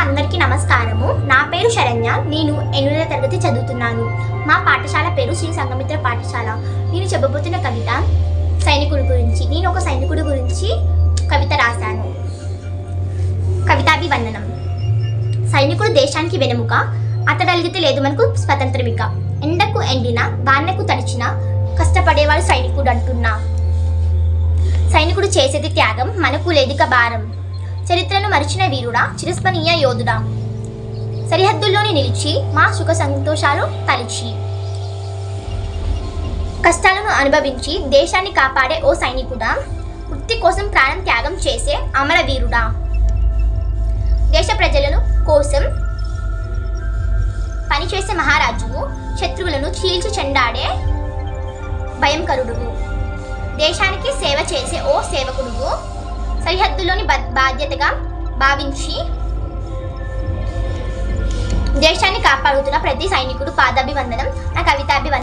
అందరికీ నమస్కారము. నా పేరు శరణ్య. నేను ఎనిమిదవ తరగతి చదువుతున్నాను. మా పాఠశాల పేరు శ్రీ సంగమిత్ర పాఠశాల. నేను చెప్పబోతున్న కవిత సైనికుడి గురించి. నేను ఒక సైనికుడి గురించి కవిత రాశాను. కవితాభివందనం. సైనికుడు దేశానికి వెనుముక అతడలిగితే లేదు మనకు స్వతంత్రమిక. ఎండకు ఎండిన వానకు తడిచిన కష్టపడేవాడు సైనికుడు అంటున్నా. సైనికుడు చేసేది త్యాగం మనకు లేదిక భారం. చరిత్రను మరిచిన వీరుడా చిరస్మరణీయ యోధుడా. సరిహద్దుల్లోని నిలిచి మా సుఖ సంతోషాలు తలిచి. కష్టాలను అనుభవించి దేశాన్ని కాపాడే ఓ సైనికుడా వృత్తి కోసం ప్రాణం త్యాగం చేసే అమరవీరుడా దేశ ప్రజలను కోసం పనిచేసే మహారాజువు శత్రువులను చీల్చి చెండాడే భయంకరుడు దేశానికి సేవ చేసే ఓ సేవకుడు సరిహద్దులోని బాధ్యతగా భావించి దేశాన్ని కాపాడుతున్న ప్రతి సైనికుడు పాదాభివందనం నా కవితాభివందనం.